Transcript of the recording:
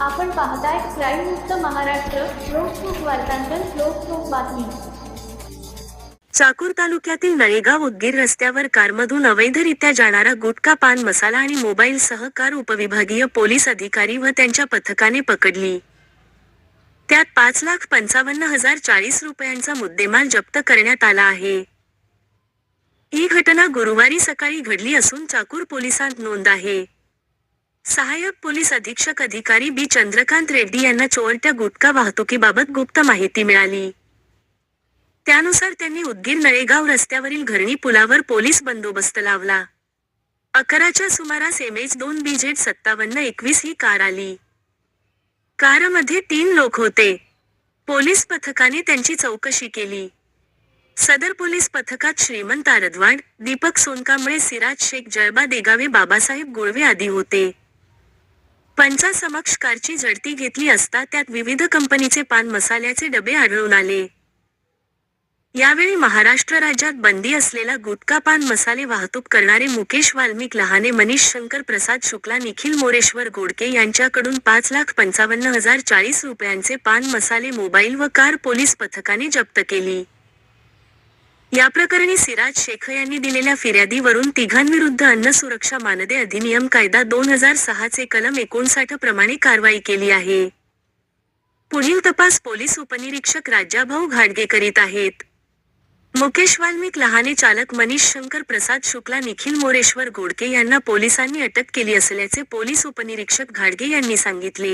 आपण पाहताय क्राईम मुक्त महाराष्ट्र लोकसुख वार्तांकन लोकसुख बातमी. चाकूर तालुक्यातील नळेगाव उदगीर रस्त्यावर कारमधून अवैधरित्या जाणारा गुटखा पान मसाला आणि मोबाईल सहकार उपविभागीय पोलीस अधिकारी व त्यांच्या पथकाने पकडली. त्यात पाच लाख पंचावन्न हजार चाळीस रुपयांचा मुद्देमाल जप्त करण्यात आला आहे. ही घटना गुरुवारी सकाळी घडली असून चाकूर पोलिसांत नोंद आहे. सहाय्यक पोलीस अधीक्षक अधिकारी बी. चंद्रकांत रेड्डी यांना चोरट्या गुटखा वाहतुकीबाबत गुप्त माहिती मिळाली. त्यानुसार त्यांनी उदगीर नळेगाव रस्त्यावरील घरणी पुलावर पोलीस बंदोबस्त लावला. अकराच्या सुमारास एम एच दोन बी झेड सत्तावन्न एकवीस ही कार आली. कारमध्ये तीन लोक होते. पोलीस पथकाने त्यांची चौकशी केली. सदर पोलीस पथकात श्रीमंत आरदवाड दीपक सोनकांबळे सिराज शेख जळबा देगावे बाबासाहेब गुळवे आदी होते. पंचासमक्ष कारची झडती घेतली असता त्यात विविध कंपनीचे पान मसाल्याचे डबे आढळून आले. यावेळी महाराष्ट्र राज्यात बंदी असलेला गुटखा पान मसाले वाहतूक करणारे मुकेश वाल्मिक लहाने मनीष शंकर प्रसाद शुक्ला निखिल मोरेश्वर गोडके यांच्याकडून पाच लाख पंचावन्न हजार चाळीस रुपयांचे पान मसाले मोबाईल व कार पोलीस पथकाने जप्त केली. या प्रकरणी सिराज शेख यांनी दिलेल्या फिर्यादीवरून तिघांविरुद्ध अन्न सुरक्षा मानदे अधिनियम कायदा दोन हजार सहाचे कलम एकोणसाठ प्रमाणे कारवाई केली आहे. पुढील तपास पोलीस उपनिरीक्षक राजाभाऊ घाडगे करीत आहेत. मुकेश वाल्मिक लहाने चालक मनीष शंकर प्रसाद शुक्ला निखिल मोरेश्वर गोडके यांना पोलिसांनी अटक केली असल्याचे पोलीस उपनिरीक्षक घाडगे यांनी सांगितले.